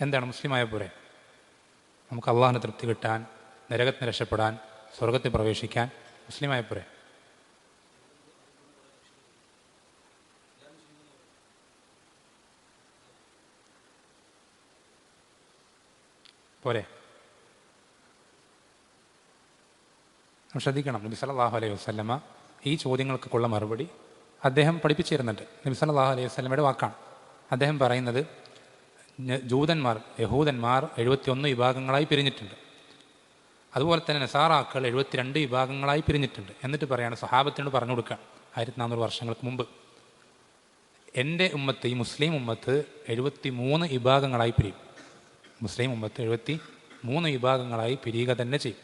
എന്താണ് മുസ്ലിമായ പോരെ? നമുക്ക് അള്ളാഹിനെ തൃപ്തി കിട്ടാൻ നരകത്തിന് രക്ഷപ്പെടാൻ സ്വർഗത്തിൽ പ്രവേശിക്കാൻ മുസ്ലിമായ പോരെ? പോരെ? ശ്രദ്ധിക്കണം നബി സല്ലല്ലാഹു അലൈഹി വസല്ലമ ഈ ചോദ്യങ്ങൾക്കുള്ള മറുപടി അദ്ദേഹം പഠിപ്പിച്ചിരുന്നുണ്ട്. നബി സല്ലല്ലാഹു അലൈഹി വസ്ലമയുടെ വാക്കാണ്. അദ്ദേഹം പറയുന്നത് ജൂതന്മാർ യഹൂദന്മാർ എഴുപത്തിയൊന്ന് വിഭാഗങ്ങളായി പിരിഞ്ഞിട്ടുണ്ട്. അതുപോലെ തന്നെ നസാറാക്കൾ എഴുപത്തിരണ്ട് വിഭാഗങ്ങളായി പിരിഞ്ഞിട്ടുണ്ട്. എന്നിട്ട് പറയാണ് സഹാബത്തിനോട് പറഞ്ഞു കൊടുക്കുക ആയിരത്തി നാനൂറ് വർഷങ്ങൾക്ക് മുമ്പ്. എന്റെ ഉമ്മത്ത് ഈ മുസ്ലിം ഉമ്മത്ത് എഴുപത്തി മൂന്ന് വിഭാഗങ്ങളായി പിരിയും. മുസ്ലിം ഉമ്മത്ത് എഴുപത്തി മൂന്ന് വിഭാഗങ്ങളായി പിരിയുക തന്നെ ചെയ്യും.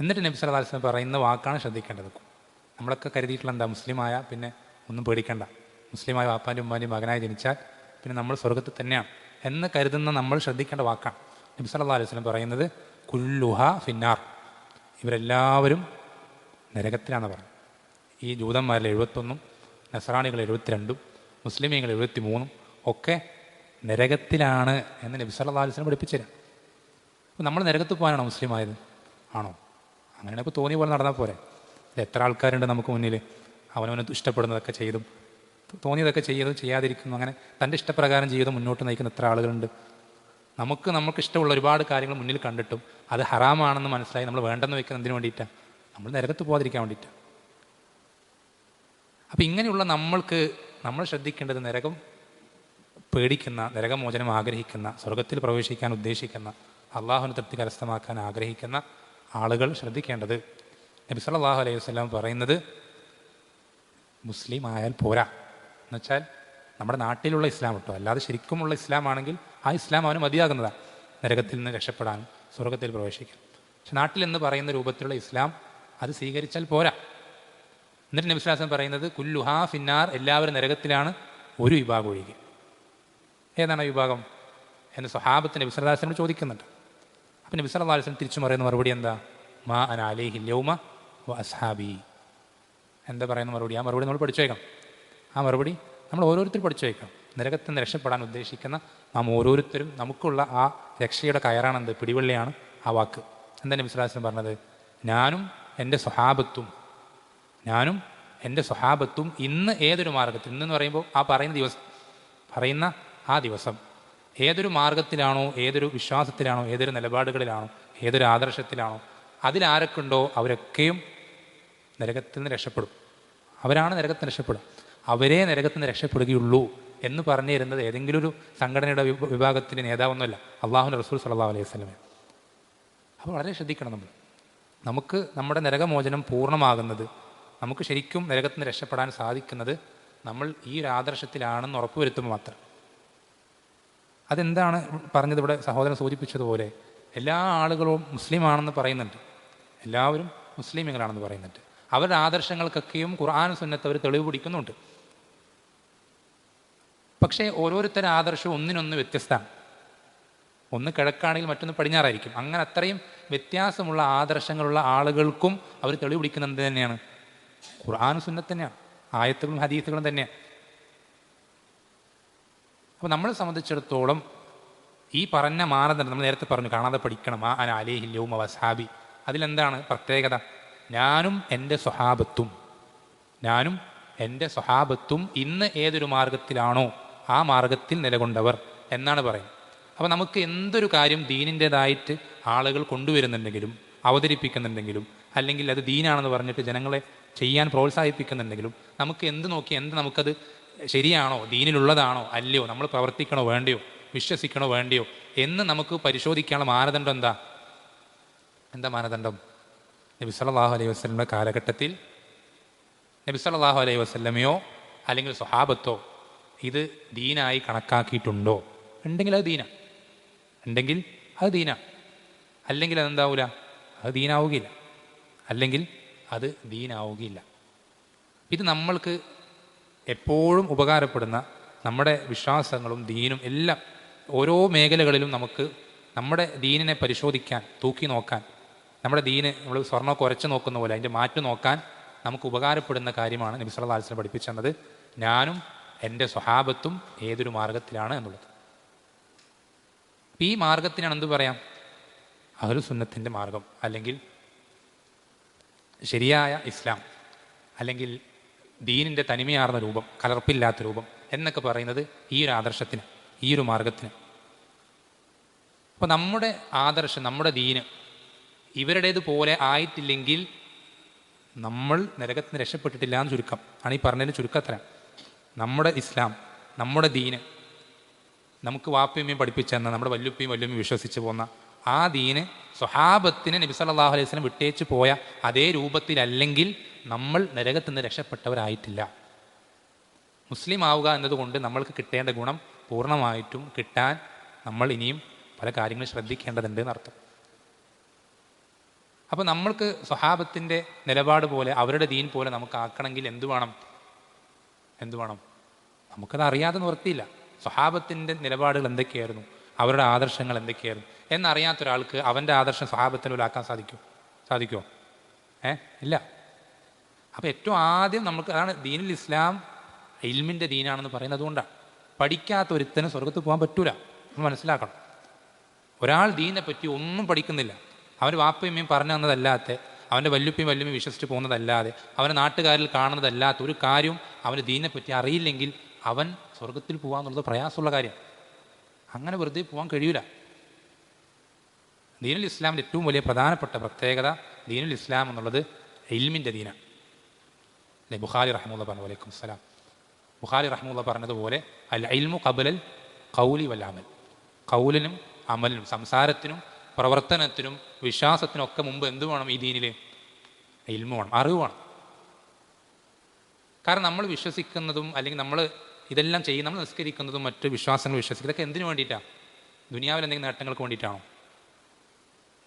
എന്നിട്ട് നബി വസല്ലം പറയുന്ന വാക്കാണ് ശ്രദ്ധിക്കേണ്ടത്. നമ്മളൊക്കെ കരുതിയിട്ടുള്ള എന്താ മുസ്ലിമായ പിന്നെ ഒന്നും പേടിക്കണ്ട. മുസ്ലിമായ വാപ്പാന്റെ ഉമ്മാന്റെയും മകനായി ജനിച്ചാൽ പിന്നെ നമ്മൾ സ്വർഗത്തിൽ തന്നെയാണ് എന്ന് കരുതുന്ന നമ്മൾ ശ്രദ്ധിക്കേണ്ട വാക്കാണ്. നബി സല്ലല്ലാഹു അലൈഹി വസല്ലം പറയുന്നത് കുല്ലുഹ ഫിന്നാർ. ഇവരെല്ലാവരും നരകത്തിലാണെന്ന് പറഞ്ഞു ഈ ജൂതന്മാരിൽ എഴുപത്തൊന്നും നസറാണികൾ എഴുപത്തിരണ്ടും മുസ്ലിമീങ്ങൾ എഴുപത്തി മൂന്നും ഒക്കെ നരകത്തിലാണ് എന്ന് നബി സല്ലല്ലാഹു അലൈഹി വസല്ലം പഠിപ്പിച്ചു തരാം. അപ്പോൾ നമ്മൾ നരകത്ത് പോകാനാണോ മുസ്ലിം ആയത്? ആണോ? അങ്ങനെ ഇപ്പോൾ തോന്നിയ പോലെ നടന്നാൽ പോരെ. എത്ര ആൾക്കാരുണ്ട് നമുക്ക് മുന്നിൽ? അവനവന് ഇഷ്ടപ്പെടുന്നതൊക്കെ ചെയ്തും തോന്നിയതൊക്കെ ചെയ്യുന്നത് ചെയ്യാതിരിക്കുന്നു. അങ്ങനെ തന്റെ ഇഷ്ടപ്രകാരം ജീവിതം മുന്നോട്ട് നയിക്കുന്ന എത്ര ആളുകളുണ്ട്. നമുക്ക് നമുക്ക് ഇഷ്ടമുള്ള ഒരുപാട് കാര്യങ്ങൾ മുന്നിൽ കണ്ടിട്ടും അത് ഹറാമാണെന്ന് മനസ്സിലായി നമ്മൾ വേണ്ടെന്ന് വെക്കുന്ന എന്തിനു വേണ്ടിയിട്ടാണ് നമ്മൾ നരകത്ത് പോകാതിരിക്കാൻ വേണ്ടിയിട്ടാണ് അപ്പം ഇങ്ങനെയുള്ള നമ്മൾക്ക് നമ്മൾ ശ്രദ്ധിക്കേണ്ടത് നരകം പേടിക്കുന്ന നരകമോചനം ആഗ്രഹിക്കുന്ന സ്വർഗത്തിൽ പ്രവേശിക്കാൻ ഉദ്ദേശിക്കുന്ന അള്ളാഹുവിന് തൃപ്തി കരസ്ഥമാക്കാൻ ആഗ്രഹിക്കുന്ന ആളുകൾ ശ്രദ്ധിക്കേണ്ടത് നബിസ് അള്ളാഹു അലൈഹി വസ്ലാം പറയുന്നത് മുസ്ലിം ആയാൽ പോരാ. എന്നുവെച്ചാൽ നമ്മുടെ നാട്ടിലുള്ള ഇസ്ലാം കിട്ടും. അല്ലാതെ ശരിക്കുമുള്ള ഇസ്ലാം ആണെങ്കിൽ ആ ഇസ്ലാം അവന് മതിയാകുന്നതാണ്. നരകത്തിൽ നിന്ന് രക്ഷപ്പെടാൻ സ്വർഗത്തിൽ പ്രവേശിക്കാൻ. പക്ഷെ നാട്ടിലെന്ന് പറയുന്ന രൂപത്തിലുള്ള ഇസ്ലാം അത് സ്വീകരിച്ചാൽ പോരാ. എന്നിട്ട് നബി സ്വലാസം പറയുന്നത് കുല്ലുഹാ ഫിന്നാർ എല്ലാവരും നരകത്തിലാണ് ഒരു വിഭാഗം ഒഴികെ. ഏതാണ് ആ വിഭാഗം എന്ന് സ്വഹാബത്ത് നബി ചോദിക്കുന്നുണ്ട്. അപ്പം നബി തിരിച്ചു പറയുന്ന മറുപടി എന്താ? മാ അനാലി ഹില്യൗമ യൗമ വ അസ്ഹാബി. എന്താ പറയുന്ന മറുപടി? ആ മറുപടി നമ്മൾ പഠിച്ചു വയ്ക്കണം ആ മറുപടി നമ്മൾ ഓരോരുത്തരും പഠിച്ചു വയ്ക്കണം നരകത്തിൽ നിന്ന് രക്ഷപ്പെടാൻ ഉദ്ദേശിക്കുന്ന നാം ഓരോരുത്തരും നമുക്കുള്ള ആ രക്ഷയുടെ കയറാണെന്ത് പിടിവള്ളിയാണ് ആ വാക്ക്. എന്താണ് സ്വലാസ്ലം പറഞ്ഞത്? ഞാനും എന്റെ സ്വഹാബത്തും ഞാനും എന്റെ സ്വഹാബത്തും ഇന്ന് ഏതൊരു മാർഗത്തിൽ ഇന്നെന്ന് പറയുമ്പോൾ ആ പറയുന്ന ദിവസം പറയുന്ന ആ ദിവസം ഏതൊരു മാർഗത്തിലാണോ ഏതൊരു വിശ്വാസത്തിലാണോ ഏതൊരു നിലപാടുകളിലാണോ ഏതൊരു ആദർശത്തിലാണോ അതിലാരൊക്കെ ഉണ്ടോ അവരൊക്കെയും നരകത്തിൽ നിന്ന് രക്ഷപ്പെടും. അവരാണ് നരകത്തിൽ രക്ഷപ്പെടും രക്ഷപ്പെടുക. അവരേ നരകത്തിൽ നിന്ന് രക്ഷപ്പെടുകയുള്ളൂ എന്ന് പറഞ്ഞു തരുന്നത് ഏതെങ്കിലും ഒരു സംഘടനയുടെ വിഭ- വിഭാഗത്തിന്റെ നേതാവൊന്നുമല്ല. അള്ളാഹു റസൂൽ സല്ലല്ലാഹു അലൈഹി സ്വലമെ അപ്പോൾ വളരെ ശ്രദ്ധിക്കണം നമ്മൾ. നമുക്ക് നമ്മുടെ നരകമോചനം പൂർണമാകുന്നത് നമുക്ക് ശരിക്കും നരകത്തിൽ നിന്ന് രക്ഷപ്പെടാൻ സാധിക്കുന്നത് നമ്മൾ ഈ ഒരു ആദർശത്തിലാണെന്ന് ഉറപ്പുവരുത്തുമ്പോൾ മാത്രം. അതെന്താണ് പറഞ്ഞത് ഇവിടെ സഹോദരൻ സൂചിപ്പിച്ചതുപോലെ? എല്ലാ ആളുകളും മുസ്ലിമാണെന്ന് പറയുന്നുണ്ട്. എല്ലാവരും മുസ്ലിമുകളാണെന്ന് പറയുന്നുണ്ട്. അവരുടെ ആദർശങ്ങൾക്കൊക്കെയും ഖുർആൻ സുന്നത്ത് അവർ തെളിവ് പിടിക്കുന്നുണ്ട്. പക്ഷേ ഓരോരുത്തരുടെ ആദർശവും ഒന്നിനൊന്ന് വ്യത്യസ്തമാണ്. ഒന്ന് കിഴക്കാണെങ്കിൽ മറ്റൊന്ന് പടിഞ്ഞാറായിരിക്കും. അങ്ങനെ അത്രയും വ്യത്യാസമുള്ള ആദർശങ്ങളുള്ള ആളുകൾക്കും അവർ തെളിവ് പിടിക്കുന്നത് തന്നെയാണ്. ഖുർആൻ സുന്നത്ത് തന്നെയാണ്. ആയത്തുകളും ഹദീസുകളും തന്നെയാണ്. അപ്പോൾ നമ്മളെ സംബന്ധിച്ചിടത്തോളം ഈ പറഞ്ഞ മാനദണ്ഡം നമ്മൾ നേരത്തെ പറഞ്ഞു കാണാതെ പഠിക്കണം. ആ അന അലേഹില്യവും വസാബി അതിലെന്താണ് പ്രത്യേകത? ഞാനും എന്റെ സ്വഹാബത്തും ഞാനും എന്റെ സ്വഹാബത്തും ഇന്ന് ഏതൊരു മാർഗത്തിലാണോ ആ മാർഗത്തിൽ നിലകൊണ്ടവർ എന്നാണ് പറയുന്നത്. അപ്പോൾ നമുക്ക് എന്തൊരു കാര്യം ദീനിന്റെതായിട്ട് ആളുകൾ കൊണ്ടുവരുന്നുണ്ടെങ്കിലും അവതരിപ്പിക്കുന്നുണ്ടെങ്കിലും അല്ലെങ്കിൽ അത് ദീനാണെന്ന് പറഞ്ഞിട്ട് ജനങ്ങളെ ചെയ്യാൻ പ്രോത്സാഹിപ്പിക്കുന്നുണ്ടെങ്കിലും നമുക്ക് എന്ത് നോക്കി എന്ത് നമുക്കത് ശരിയാണോ ദീനിലുള്ളതാണോ അല്ലയോ നമ്മൾ പ്രവർത്തിക്കണോ വേണ്ടയോ വിശ്വസിക്കണോ വേണ്ടയോ എന്ന് നമുക്ക് പരിശോധിക്കാനുള്ള മാനദണ്ഡം എന്താ? എന്താ മാനദണ്ഡം? നബി സല്ലാഹു അലൈഹി വസ്ലമിന്റെ കാലഘട്ടത്തിൽ നബി സല്ലാഹു അലൈഹി വസ്ലമയോ അല്ലെങ്കിൽ സ്വഹാബത്തോ ഇത് ദീനായി കണക്കാക്കിയിട്ടുണ്ടോ? ഉണ്ടെങ്കിൽ അത് ദീന. ഉണ്ടെങ്കിൽ അത് ദീന. അല്ലെങ്കിൽ അതെന്താവൂല? അത് ദീനാവുകയില്ല. അല്ലെങ്കിൽ അത് ദീനാവുകയില്ല. ഇത് നമ്മൾക്ക് എപ്പോഴും ഉപകാരപ്പെടുന്ന നമ്മുടെ വിശ്വാസങ്ങളും ദീനും എല്ലാം ഓരോ മേഖലകളിലും നമുക്ക് നമ്മുടെ ദീനിനെ പരിശോധിക്കാൻ തൂക്കി നോക്കാൻ നമ്മുടെ ദീന് നമ്മൾ സ്വർണമൊക്കെ ഉരച്ചു നോക്കുന്ന പോലെ അതിന്റെ മാറ്റം നോക്കാൻ നമുക്ക് ഉപകാരപ്പെടുന്ന കാര്യമാണ് നബി സല്ലല്ലാഹു അലൈഹി വസല്ലം പഠിപ്പിച്ചു തന്നത് ഞാനും എന്റെ സ്വഹാബത്തും ഏതൊരു മാർഗത്തിലാണ് എന്നുള്ളത്. ഈ മാർഗത്തിനാണ് എന്ത് പറയാം? അഹ്ലു സുന്നത്തിന്റെ മാർഗം അല്ലെങ്കിൽ ശരിയായ ഇസ്ലാം അല്ലെങ്കിൽ ദീനിന്റെ തനിമയാർന്ന രൂപം കലർപ്പില്ലാത്ത രൂപം എന്നൊക്കെ പറയുന്നത് ഈ ഒരു ആദർശത്തിന് ഈ ഒരു മാർഗത്തിന് അപ്പോൾ നമ്മുടെ ആദർശം നമ്മുടെ ദീന് ഇവരുടേതുപോലെ ആയിട്ടില്ലെങ്കിൽ നമ്മൾ നരകത്തിന് രക്ഷപ്പെട്ടിട്ടില്ല എന്ന് ചുരുക്കം. ആണ് ഈ പറഞ്ഞതിന് ചുരുക്കത്തരം. നമ്മുടെ ഇസ്ലാം നമ്മുടെ ദീന് നമുക്ക് വാപ്പയമ്മയും പഠിപ്പിച്ചെന്ന നമ്മുടെ വല്ലുപ്പയും വല്ലുമ്മയും വിശ്വസിച്ച് പോന്ന ആ ദീന് സ്വഹാബത്തിന് നബി സല്ലല്ലാഹു അലൈഹി വസല്ലം വിട്ടേച്ച് പോയ അതേ രൂപത്തിലല്ലെങ്കിൽ നമ്മൾ നരകത്തു നിന്ന് രക്ഷപ്പെട്ടവരായിട്ടില്ല. മുസ്ലിം ആവുക എന്നതുകൊണ്ട് നമ്മൾക്ക് കിട്ടേണ്ട ഗുണം പൂർണമായിട്ടും കിട്ടാൻ നമ്മൾ ഇനിയും പല കാര്യങ്ങളും ശ്രദ്ധിക്കേണ്ടതുണ്ട് എന്നർത്ഥം. അപ്പോൾ നമ്മൾക്ക് സ്വഹാബത്തിന്റെ നിലപാട് പോലെ അവരുടെ ദീൻ പോലെ നമുക്ക് ആക്കണമെങ്കിൽ എന്തു വേണം? എന്തു വേണം? നമുക്കത് അറിയാതെ നിർത്തിയില്ല സ്വഹാബത്തിന്റെ നിലപാടുകൾ എന്തൊക്കെയായിരുന്നു? അവരുടെ ആദർശങ്ങൾ എന്തൊക്കെയായിരുന്നു? എന്നറിയാത്ത ഒരാൾക്ക് അവന്റെ ആദർശം സ്വഹാബത്തിനുള്ളിലാക്കാൻ സാധിക്കും? സാധിക്കുമോ ഏ? ഇല്ല. അപ്പോൾ ഏറ്റവും ആദ്യം നമുക്ക് അതാണ് ദീനുൽ ഇസ്ലാം ഇൽമിന്റെ ദീനാണെന്ന് പറയുന്നത് അതുകൊണ്ടാണ് പഠിക്കാത്ത ഒരുത്തന് സ്വർഗത്ത് പോകാൻ പറ്റൂല. മനസ്സിലാക്കണം. ഒരാൾ ദീനെ പറ്റി ഒന്നും പഠിക്കുന്നില്ല. അവന്റെ വാപ്പയമ്മയും പറഞ്ഞു തന്നതല്ലാത്ത അവന്റെ വല്ലുപ്പയും വല്ലുമ്മയും വിശ്വസിച്ച് പോകുന്നതല്ലാതെ അവന്റെ നാട്ടുകാരിൽ കാണുന്നതല്ലാത്ത ഒരു കാര്യവും അവന് ദീനെ പറ്റി അറിയില്ലെങ്കിൽ അവൻ സ്വർഗത്തിൽ പോകാന്നുള്ളത് പ്രയാസമുള്ള കാര്യം. അങ്ങനെ വെറുതെ പോകാൻ കഴിയൂല. ദീനുൽ ഇസ്ലാമിന്റെ ഏറ്റവും വലിയ പ്രധാനപ്പെട്ട പ്രത്യേകത ദീനുൽ ഇസ്ലാം എന്നുള്ളത് ഇൽമിന്റെ ദീനാണ്. അല്ലെ? ബുഖാരി റഹ്മുള്ള പറഞ്ഞ വലൈക്കും സ്ലാം. ബുഖാരി റഹ്മുള്ള പറഞ്ഞതുപോലെ അൽ ഇൽമു കബലൽ കൗലി വൽ അമൽ. കൗലിനും അമലിനും സംസാരത്തിനും പ്രവർത്തനത്തിനും വിശ്വാസത്തിനും ഒക്കെ മുമ്പ് എന്ത് വേണം ഈ ദീനിൽ ഇൽമു വേണം അറിവ് വേണം. കാരണം നമ്മൾ വിശ്വസിക്കുന്നതും അല്ലെങ്കിൽ നമ്മൾ ഇതെല്ലാം ചെയ്യും. നമ്മൾ നിസ്കരിക്കുന്നതും മറ്റു വിശ്വാസങ്ങൾ വിശ്വസിക്കും. ഇതൊക്കെ എന്തിനു വേണ്ടിയിട്ടാണ് ദുനിയാവിൽ എന്തെങ്കിലും നേട്ടങ്ങൾക്ക് വേണ്ടിയിട്ടാണോ?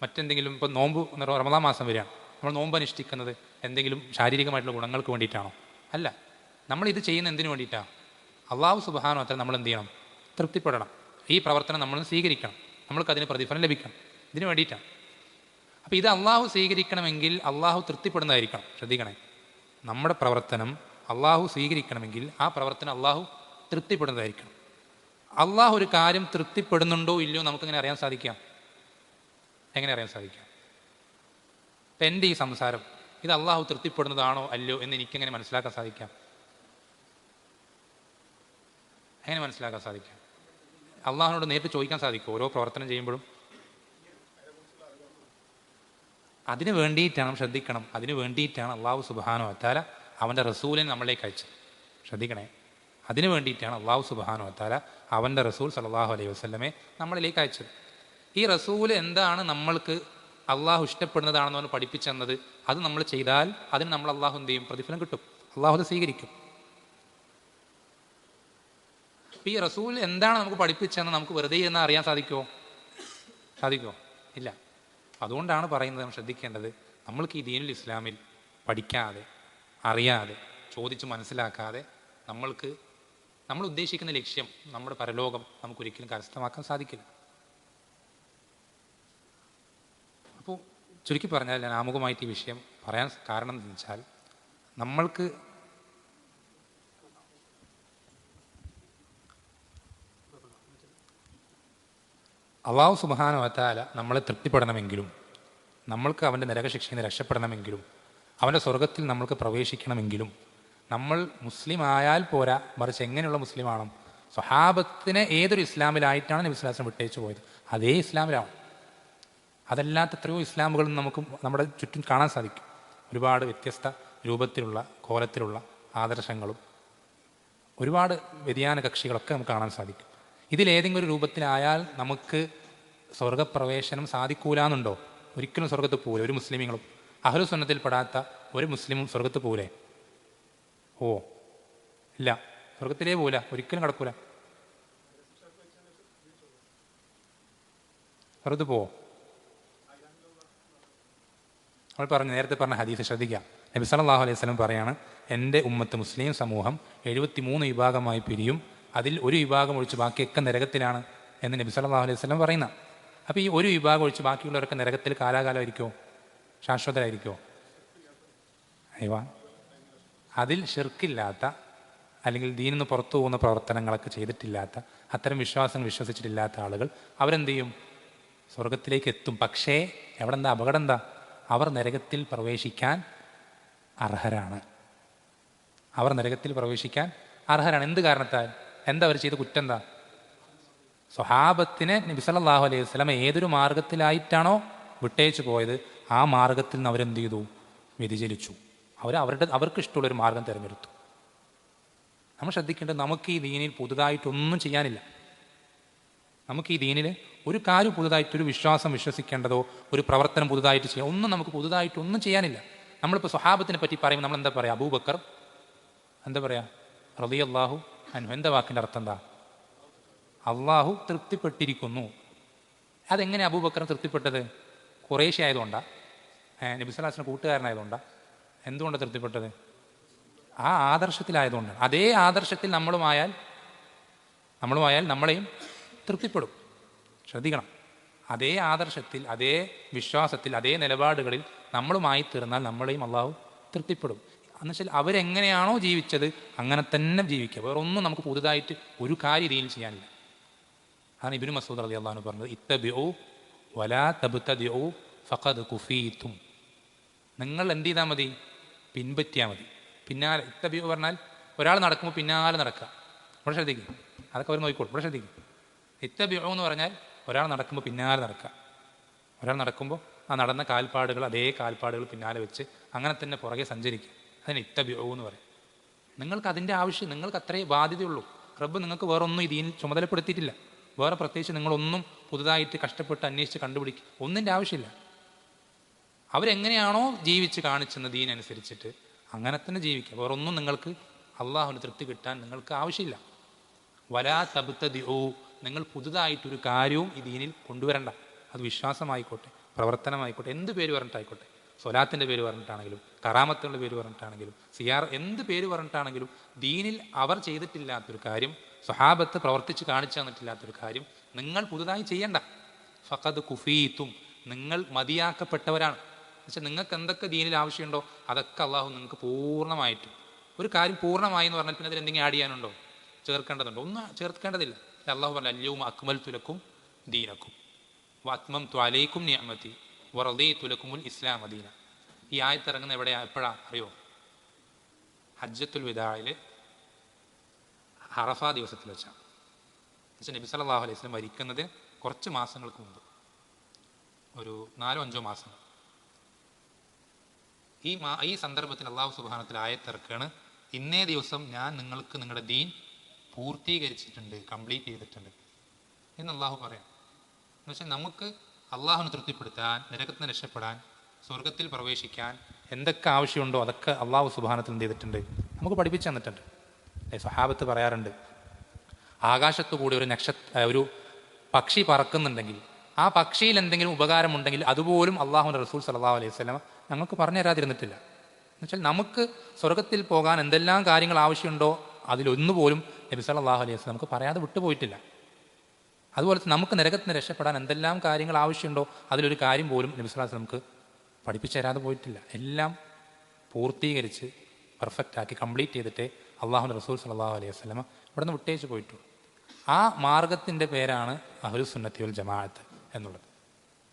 മറ്റെന്തെങ്കിലും ഇപ്പോൾ നോമ്പ് എന്ന് റമദാൻ മാസം വരികയാണ് നമ്മൾ നോമ്പ് അനുഷ്ഠിക്കുന്നത് എന്തെങ്കിലും ശാരീരികമായിട്ടുള്ള ഗുണങ്ങൾക്ക് വേണ്ടിയിട്ടാണോ? അല്ല. നമ്മൾ ഇത് ചെയ്യുന്ന എന്തിനു വേണ്ടിയിട്ടാണ് അള്ളാഹു സുബാനോ അത്ര നമ്മൾ എന്ത് ചെയ്യണം? തൃപ്തിപ്പെടണം. ഈ പ്രവർത്തനം നമ്മൾ സ്വീകരിക്കണം. നമ്മൾക്ക് അതിന് പ്രതിഫലം ലഭിക്കണം. ഇതിനു വേണ്ടിയിട്ടാണ് അപ്പോൾ ഇത് അള്ളാഹു സ്വീകരിക്കണമെങ്കിൽ അള്ളാഹു തൃപ്തിപ്പെടുന്നതായിരിക്കണം. ശ്രദ്ധിക്കണേ. നമ്മുടെ പ്രവർത്തനം അള്ളാഹു സ്വീകരിക്കണമെങ്കിൽ ആ പ്രവർത്തനം അള്ളാഹു തൃപ്തിപ്പെടുന്നതായിരിക്കണം. അള്ളാഹു ഒരു കാര്യം തൃപ്തിപ്പെടുന്നുണ്ടോ ഇല്ലയോ നമുക്കെങ്ങനെ അറിയാൻ സാധിക്കാം. എങ്ങനെ അറിയാൻ സാധിക്കാം? ഇപ്പം എന്റെ ഈ സംസാരം ഇത് അള്ളാഹു തൃപ്തിപ്പെടുന്നതാണോ അല്ലയോ എന്ന് എനിക്കെങ്ങനെ മനസ്സിലാക്കാൻ സാധിക്കാം. എങ്ങനെ മനസ്സിലാക്കാൻ സാധിക്കാം? അള്ളാഹുനോട് നേരിട്ട് ചോദിക്കാൻ സാധിക്കും ഓരോ പ്രവർത്തനം ചെയ്യുമ്പോഴും? അതിനു വേണ്ടിയിട്ടാണ് ശ്രദ്ധിക്കണം. അതിന് വേണ്ടിയിട്ടാണ് അള്ളാഹു സുബാനോ അത്താല അവന്റെ റസൂലിനെ നമ്മളിലേക്ക് അയച്ചത്. ശ്രദ്ധിക്കണേ. അതിനു വേണ്ടിയിട്ടാണ് അള്ളാഹു സുബാനു വത്താല അവന്റെ റസൂൽ സലാഹു അലൈഹി വസ്ലമെ നമ്മളിലേക്ക് അയച്ചത്. ഈ റസൂൽ എന്താണ് നമ്മൾക്ക് അള്ളാഹു ഇഷ്ടപ്പെടുന്നതാണെന്ന് പറഞ്ഞ് പഠിപ്പിച്ചെന്നത്? അത് നമ്മൾ ചെയ്താൽ അതിന് നമ്മൾ അള്ളാഹു എന്ത് ചെയ്യും? പ്രതിഫലം കിട്ടും. അള്ളാഹു അത് സ്വീകരിക്കും. ഈ റസൂൽ എന്താണ് നമുക്ക് പഠിപ്പിച്ചതെന്ന് നമുക്ക് വെറുതെ ഇരുന്ന് അറിയാൻ സാധിക്കുമോ സാധിക്കുമോ ഇല്ല. അതുകൊണ്ടാണ് പറയുന്നത് നമ്മൾ ശ്രദ്ധിക്കേണ്ടത്. നമ്മൾക്ക് ഈ ദീനുൽ ഇസ്ലാമിൽ പഠിക്കാതെ അറിയാതെ ചോദിച്ച് മനസ്സിലാക്കാതെ നമ്മൾക്ക് നമ്മൾ ഉദ്ദേശിക്കുന്ന ലക്ഷ്യം നമ്മുടെ പരലോകം നമുക്ക് ഒരിക്കലും കരസ്ഥമാക്കാൻ സാധിക്കില്ല. അപ്പോൾ ചുരുക്കി പറഞ്ഞാൽ ഞാൻ ആമുഖമായിട്ട് ഈ വിഷയം പറയാൻ കാരണം എന്ന് വെച്ചാൽ നമ്മൾക്ക് അള്ളാഹു സുബാന അത്താല നമ്മളെ തൃപ്തിപ്പെടണമെങ്കിലും നമ്മൾക്ക് അവന്റെ നരകശിക്ഷയിൽ നിന്ന് രക്ഷപ്പെടണമെങ്കിലും അവന്റെ സ്വർഗത്തിൽ നമ്മൾക്ക് പ്രവേശിക്കണമെങ്കിലും നമ്മൾ മുസ്ലിം ആയാൽ പോരാ മറിച്ച് എങ്ങനെയുള്ള മുസ്ലിമാണ് സ്വഹാബത്തിനെ ഏതൊരു ഇസ്ലാമിലായിട്ടാണ് നബി ഇസ്ലാസം വിട്ടേച്ചു പോയത്? അതേ ഇസ്ലാമിലാണ്. അതല്ലാത്ത എത്രയോ ഇസ്ലാമുകൾ നമുക്ക് നമ്മുടെ ചുറ്റും കാണാൻ സാധിക്കും. ഒരുപാട് വ്യത്യസ്ത രൂപത്തിലുള്ള കോലത്തിലുള്ള ആദർശങ്ങളും ഒരുപാട് വ്യതിയാന കക്ഷികളൊക്കെ നമുക്ക് കാണാൻ സാധിക്കും. ഇതിലേതെങ്കിലും ഒരു രൂപത്തിലായാൽ നമുക്ക് സ്വർഗപ്രവേശനം സാധിക്കൂലാന്നുണ്ടോ? ഒരിക്കലും സ്വർഗത്ത് പോകില്ല ഒരു മുസ്ലിമീങ്ങളും അഹ്ലു സുന്നത്തിൽ പെടാത്ത ഒരു മുസ്ലിമും സ്വർഗത്ത് പോകൂലേ ഓ ഇല്ല. സ്വർഗത്തിലേ പോല ഒരിക്കലും കടക്കൂല. സ്വർഗത്ത് പോവോ? നമ്മൾ പറഞ്ഞു നേരത്തെ പറഞ്ഞ ഹദീസ് ശ്രദ്ധിക്കാം. നബി സല്ലല്ലാഹു അലൈഹി സ്വലം പറയാണ് എന്റെ ഉമ്മത്ത് മുസ്ലിം സമൂഹം എഴുപത്തിമൂന്ന് വിഭാഗമായി പിരിയും. അതിൽ ഒരു വിഭാഗം ഒഴിച്ച് ബാക്കിയൊക്കെ നരകത്തിലാണ്. എന്ന് നബി സല്ലല്ലാഹു അലൈഹി സ്വലം പറയുന്ന. അപ്പോൾ ഈ ഒരു വിഭാഗം ഒഴിച്ച് ബാക്കിയുള്ളവരൊക്കെ നരകത്തിൽ കാലാകാലമായിരിക്കുമോ ശാശ്വതരായിരിക്കുമോ അയ്യോ. അതിൽ ഷിർക്കില്ലാത്ത അല്ലെങ്കിൽ ദീനിൽ നിന്ന് പുറത്തു പോകുന്ന പ്രവർത്തനങ്ങളൊക്കെ ചെയ്തിട്ടില്ലാത്ത അത്തരം വിശ്വാസങ്ങൾ വിശ്വസിച്ചിട്ടില്ലാത്ത ആളുകൾ അവരെന്ത് ചെയ്യും സ്വർഗത്തിലേക്ക് എത്തും. പക്ഷേ എവിടെ എന്താ അപകടം എന്താ അവർ നരകത്തിൽ പ്രവേശിക്കാൻ അർഹരാണ്. അവർ നരകത്തിൽ പ്രവേശിക്കാൻ അർഹരാണ്. എന്ത് കാരണത്താൽ? എന്താ അവർ ചെയ്ത കുറ്റം എന്താ? സ്വഹാബത്തിനെ നബി സല്ലല്ലാഹു അലൈഹി വസല്ലം ഏതൊരു മാർഗത്തിലായിട്ടാണോ വിട്ടേച്ചു പോയത്? ആ മാർഗത്തിൽ നിന്ന് അവരെന്ത് ചെയ്തു വ്യതിചലിച്ചു. അവർ അവരുടെ അവർക്ക് ഇഷ്ടമുള്ളൊരു മാർഗം തിരഞ്ഞെടുത്തു. നമ്മൾ ശ്രദ്ധിക്കേണ്ടത് നമുക്ക് ഈ ദീനിൽ പുതുതായിട്ടൊന്നും ചെയ്യാനില്ല. നമുക്ക് ഈ ദീനിൽ ഒരു കാര്യം പുതുതായിട്ടൊരു വിശ്വാസം വിശ്വസിക്കേണ്ടതോ ഒരു പ്രവർത്തനം പുതുതായിട്ട് ചെയ്യാം ഒന്നും നമുക്ക് പുതുതായിട്ടൊന്നും ചെയ്യാനില്ല. നമ്മളിപ്പോൾ സ്വഹാബത്തിനെ പറ്റി പറയുമ്പോൾ നമ്മൾ എന്താ പറയുക അബൂബക്കർ എന്താ പറയുക റതി അള്ളാഹു അനു എന്താ വാക്കിന്റെ അർത്ഥം എന്താ? അള്ളാഹു തൃപ്തിപ്പെട്ടിരിക്കുന്നു. അതെങ്ങനെ അബൂബക്കർ തൃപ്തിപ്പെട്ടത്? കുറേശ്ശെ ആയതുകൊണ്ടാണ് നബിസ്വലാസിന് കൂട്ടുകാരനായതുകൊണ്ടാണ് എന്തുകൊണ്ട് തൃപ്തിപ്പെട്ടത്? ആ ആദർശത്തിലായതുകൊണ്ടാണ് അതേ ആദർശത്തിൽ നമ്മളുമായാൽ നമ്മളുമായാൽ നമ്മളെയും തൃപ്തിപ്പെടും. ശ്രദ്ധിക്കണം. അതേ ആദർശത്തിൽ അതേ വിശ്വാസത്തിൽ അതേ നിലപാടുകളിൽ നമ്മളുമായി തീർന്നാൽ നമ്മളെയും അള്ളാഹു തൃപ്തിപ്പെടും. എന്നുവെച്ചാൽ അവരെങ്ങനെയാണോ ജീവിച്ചത് അങ്ങനെ തന്നെ ജീവിക്കുക. വേറെ ഒന്നും നമുക്ക് പുതുതായിട്ട് ഒരു കാര്യം ഇതിൽ ചെയ്യാനില്ല. അതാണ് ഇബിനു മസൂദ് അലി അള്ളഹാനു പറഞ്ഞത് ഇത്തബിഒ വലാ തബുത്തോ ഫഖദ് കുഫീത്തും നിങ്ങൾ എന്ത് ചെയ്താൽ മതി? പിൻപറ്റിയാൽ മതി. പിന്നാലെ ഇത്തബിഒ പറഞ്ഞാൽ ഒരാൾ നടക്കുമ്പോൾ പിന്നാലെ നടക്കുക ഇവിടെ ശ്രദ്ധിക്കും. അതൊക്കെ അവർ നോക്കിക്കോളും. ഇവിടെ ശ്രദ്ധിക്കും. ഇത്തബിഒ എന്ന് പറഞ്ഞാൽ ഒരാൾ നടക്കുമ്പോൾ പിന്നാലെ നടക്കുക ഒരാൾ നടക്കുമ്പോൾ ആ നടന്ന കാൽപ്പാടുകൾ അതേ കാൽപ്പാടുകൾ പിന്നാലെ വെച്ച് അങ്ങനെ തന്നെ പുറകെ സഞ്ചരിക്കുക അതിന് ഇത്തബിഒ എന്ന് പറയും. നിങ്ങൾക്ക് അതിന്റെ ആവശ്യം നിങ്ങൾക്ക് അത്രയും ബാധ്യതയുള്ളൂ. റബ്ബ് നിങ്ങൾക്ക് വേറെ ഒന്നും ഇതിൽ ചുമതലപ്പെടുത്തിയിട്ടില്ല. വേറെ പ്രത്യേകിച്ച് നിങ്ങളൊന്നും പുതുതായിട്ട് കഷ്ടപ്പെട്ട് അന്വേഷിച്ച് കണ്ടുപിടിക്കുക ഒന്നിന്റെ ആവശ്യമില്ല. അവരെങ്ങനെയാണോ ജീവിച്ച് കാണിച്ചെന്ന ദീനനുസരിച്ചിട്ട് അങ്ങനെ തന്നെ ജീവിക്കുക വേറെ ഒന്നും നിങ്ങൾക്ക് അള്ളാഹുവിന് തൃപ്തി കിട്ടാൻ നിങ്ങൾക്ക് ആവശ്യമില്ല. വലാ തബുത്തതി ഓ നിങ്ങൾ പുതുതായിട്ടൊരു കാര്യവും ഈ ദീനിൽ കൊണ്ടുവരണ്ട. അത് വിശ്വാസമായിക്കോട്ടെ പ്രവർത്തനമായിക്കോട്ടെ എന്ത് പേര് പറഞ്ഞിട്ടായിക്കോട്ടെ. സ്വലാത്തിന്റെ പേര് പറഞ്ഞിട്ടാണെങ്കിലും കറാമത്തുകളുടെ പേര് പറഞ്ഞിട്ടാണെങ്കിലും സിയാർ എന്ത് പേര് പറഞ്ഞിട്ടാണെങ്കിലും ദീനിൽ അവർ ചെയ്തിട്ടില്ലാത്തൊരു കാര്യം സ്വഹാബത്ത് പ്രവർത്തിച്ച് കാണിച്ചു തന്നിട്ടില്ലാത്തൊരു കാര്യം നിങ്ങൾ പുതുതായി ചെയ്യണ്ട. ഫഖദ് കുഫീത്തും നിങ്ങൾ മതിയാക്കപ്പെട്ടവരാണ്. എന്നുവെച്ചാൽ നിങ്ങൾക്ക് എന്തൊക്കെ ദീനിൽ ആവശ്യമുണ്ടോ അതൊക്കെ അള്ളാഹു നിങ്ങൾക്ക് പൂർണമായിട്ടും. ഒരു കാര്യം പൂർണമായി എന്ന് പറഞ്ഞാൽ പിന്നെ അതിൽ എന്തെങ്കിലും ആഡ് ചെയ്യാനുണ്ടോ? ചേർക്കേണ്ടതുണ്ടോ? ഒന്നും ചേർക്കേണ്ടതില്ല. അള്ളാഹു പറഞ്ഞ അല്ലവും അക്മൽ തുലക്കും ദീനക്കും. വാത്മം ത്വാലയിക്കും നിയമത്തി വറദീ തുലക്കുമുൽ ഇസ്ലാം അദീന ഈ ആയത്തിറങ്ങുന്ന എവിടെയാ? എപ്പോഴാ? അറിയോ? ഹജ്ജത്തുൽ വിദായിൽ ഹറഫ ദിവസത്തിൽ വെച്ചാണ്. പക്ഷേ നബി സല്ലല്ലാഹു അലൈഹി വസല്ലം മരിക്കുന്നതിന് കുറച്ച് മാസങ്ങൾക്ക് മുമ്പ്. ഒരു നാലോ അഞ്ചോ മാസം. ഈ മാ ഈ സന്ദർഭത്തിൽ അള്ളാഹു സുബാനത്തിൽ ആയത്തിറക്കാണ് ഇന്നേ ദിവസം ഞാൻ നിങ്ങൾക്ക് നിങ്ങളുടെ ദീൻ പൂർത്തീകരിച്ചിട്ടുണ്ട് കംപ്ലീറ്റ് ചെയ്തിട്ടുണ്ട്. എന്ന് അള്ളാഹു പറയാം. എന്നുവെച്ചാൽ നമുക്ക് അള്ളാഹുവിനെ തൃപ്തിപ്പെടുത്താൻ നരകത്തിന് രക്ഷപ്പെടാൻ സ്വർഗത്തിൽ പ്രവേശിക്കാൻ എന്തൊക്കെ ആവശ്യമുണ്ടോ അതൊക്കെ അള്ളാഹു സുബാനത്തിൽ എന്ത് ചെയ്തിട്ടുണ്ട്. നമുക്ക് പഠിപ്പിച്ചു തന്നിട്ടുണ്ട്. ഏ, സ്വഹാബത്ത് പറയാറുണ്ട് ആകാശത്തു കൂടി ഒരു നക്ഷ ഒരു പക്ഷി പറക്കുന്നുണ്ടെങ്കിൽ ആ പക്ഷിയിൽ എന്തെങ്കിലും ഉപകാരമുണ്ടെങ്കിൽ അതുപോലും അള്ളാഹു റസൂൽ സല്ലാ അലൈഹി സ്വലമ ഞങ്ങൾക്ക് പറഞ്ഞു തരാതിരുന്നിട്ടില്ല. എന്നുവെച്ചാൽ നമുക്ക് സ്വർഗത്തിൽ പോകാൻ എന്തെല്ലാം കാര്യങ്ങൾ ആവശ്യമുണ്ടോ അതിലൊന്നുപോലും നബി സല്ലല്ലാഹു അലൈഹി നമുക്ക് പറയാതെ വിട്ടുപോയിട്ടില്ല. അതുപോലെ നമുക്ക് നരകത്തിന് രക്ഷപ്പെടാൻ എന്തെല്ലാം കാര്യങ്ങൾ ആവശ്യമുണ്ടോ അതിലൊരു കാര്യം പോലും നബി സ്വലാസ് നമുക്ക് പഠിപ്പിച്ചു തരാതെ പോയിട്ടില്ല. എല്ലാം പൂർത്തീകരിച്ച് പെർഫെക്റ്റ് ആക്കി കംപ്ലീറ്റ് ചെയ്തിട്ട് അള്ളാഹുന്റെ റസൂൽ സല്ലാഹു അലൈഹി വസ്ലമ ഇവിടെ നിന്ന് വിട്ടേച്ച് പോയിട്ടുള്ളൂ. ആ മാർഗത്തിന്റെ പേരാണ് അഹുൽ സുന്നത്തി വൽ ജമാഅത്ത് എന്നുള്ളത്.